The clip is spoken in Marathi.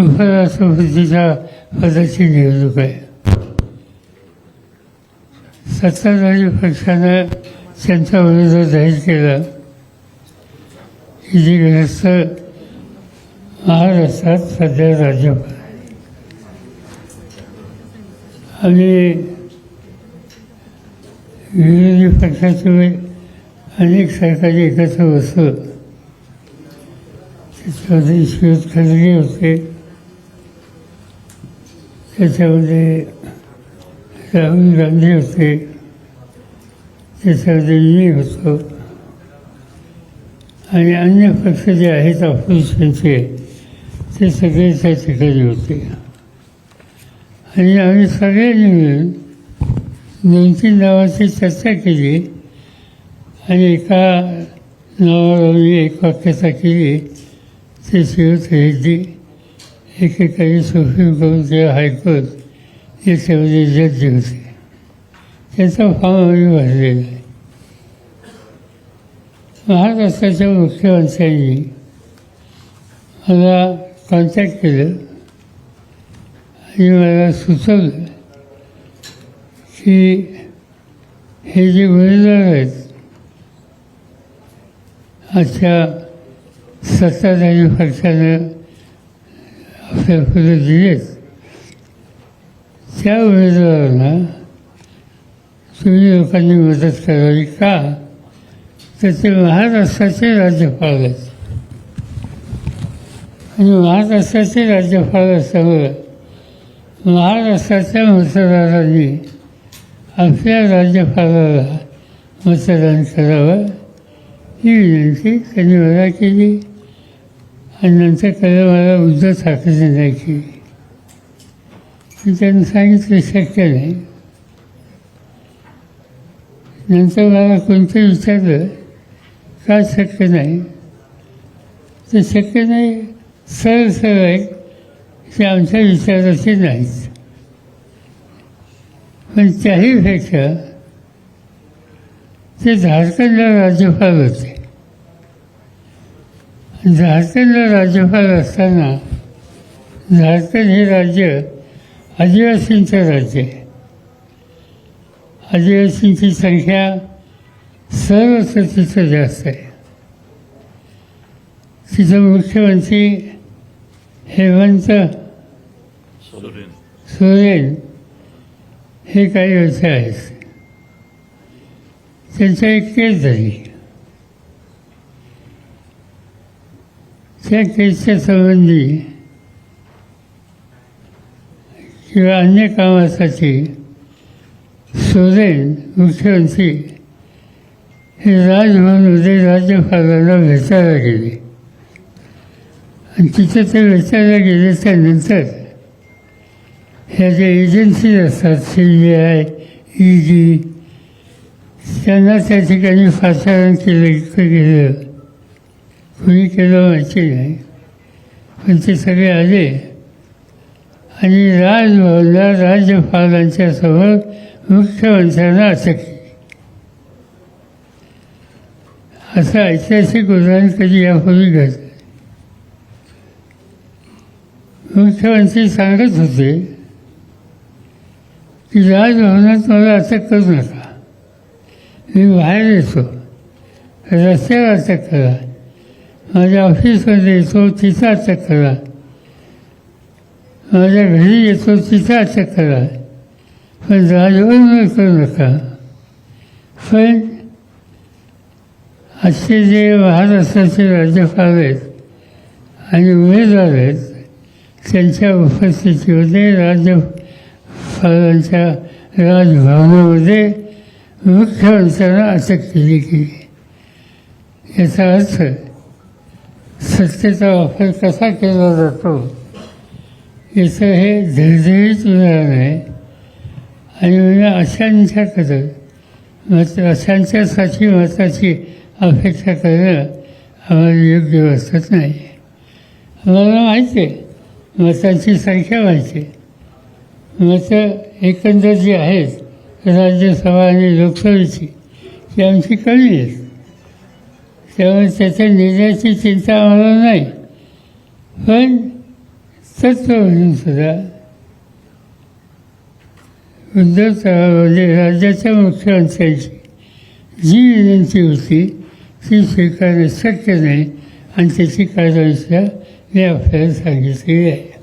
उपराष्ट्रपतीच्या पदाची निवडणूक आहे. सत्ताधारी पक्षानं त्यांचा विरोध जाहीर केला. की जे ग्रस्त महाराष्ट्रात सध्या राज्यपाल आहे. आणि विरोधी पक्षाचे अनेक सरकारी एकत्र बसलं. त्याच्यामध्ये शिवत खलगे होते. त्याच्यामध्ये राहुल गांधी होते. त्याच्यामध्ये मी होतो. आणि अन्य पक्ष जे आहेत ऑपोजिशनचे ते सगळे त्या ठिकाणी होते. आणि आम्ही सगळ्यांनी मिळून दोन तीन नावाची चर्चा केली. आणि एका नावावर आम्ही एक वाक्यता केली. ते शिवत रेड्डी एकेकाळी सुप्रीम कोर्ट किंवा हायकोर्ट याच्यामध्ये जज होते त्याचा फॉर्म आम्ही भरलेला आहे. महाराष्ट्राच्या मुख्यमंत्र्यांनी मला कॉन्टॅक्ट केलं आणि मला सुचवलं की हे जे उमेदवार आहेत आजच्या सत्ताधारी पक्षानं आपल्या पुढे दिलेत त्या उमेदवारांना तुम्ही लोकांनी मदत करावी का? तर ते महाराष्ट्राचे राज्यपाल आहेत. आणि महाराष्ट्राचे राज्यपाल असल्यामुळं महाराष्ट्राच्या मतदारांनी आपल्या राज्यपालाला मतदान करावं ही विनंती त्यांनी मला केली. आणि नंतर त्याला मला उद्धव ठाकरे जायची त्यांनी सांगितलं शक्य नाही. नंतर मला कोणतं विचारलं का शक्य नाही? ते शक्य नाही सरळ सरळ आहे ते आमच्या विचाराचे नाहीत. पण त्याहीपेक्षा ते झारखंडला राज्यपाल होते. झारखंडला राज्यपाल असताना झारखंड हे राज्य आदिवासींचं राज्य आहे. आदिवासींची संख्या सर्वत्र तिथं जास्त आहे. तिथं मुख्यमंत्री हेमंत सोरेन. सोरेन हे काही वर्ष आहेत. त्यांच्या एक केस झाली. त्या केसच्या संबंधी किंवा अन्य कामासाठी सोरेन मुख्यमंत्री हे राजभवनमध्ये राज्यपालांना भेटायला गेले. आणि तिथे ते भेटायला गेले त्यानंतर ह्या ज्या एजन्सीज असतात C B I E D त्यांना त्या ठिकाणी पाचारण केलं गेलं कुणी केलं माहिती नाही पण ते सगळे आले. आणि राजभवनला राज्यपालांच्या समोर मुख्यमंत्र्यांना अटक केली. असं ऐतिहासिक उदाहरण कधी यापूर्वी घडलं? मुख्यमंत्री सांगत होते की राजभवनात मला अटक करू नका. मी बाहेर येतो. रस्त्यावर अटक करा. माझ्या ऑफिसमध्ये येतो तिचा अटक करा माझ्या घरी येतो तिचा अटक करा पण राजभवन करू नका. पण आजचे जे महाराष्ट्राचे राज्यपाल आहेत आणि उमेदवार आहेत त्यांच्या उपस्थितीमध्ये राज्यपालांच्या राजभवनामध्ये मुख्यमंत्र्यांना अटक केली गेली. याचा अर्थ सत्तेचा वापर कसा केला जातो? याचं हे झळझळीत उदाहरण आहे. आणि म्हणजे अशांच्याकडं मात्र अशांच्यासाठी मताची अपेक्षा करणं आम्हाला योग्य वाटत नाही. आम्हाला माहिती आहे मतांची संख्या माहिती आहे. मतं एकंदर जी आहेत राज्यसभा आणि लोकसभेची ती आमची कमी आहेत. त्यामुळे त्याच्या निर्णयाची चिंता मला नाही. पण तत्व म्हणून सुद्धा उद्धव साहेब राज्याच्या मुख्यमंत्र्यांची जी विनंती होती ती स्वीकारणं शक्य नाही आणि त्याची कार्यवाहीसुद्धा मी आपल्याला सांगितलेली आहे.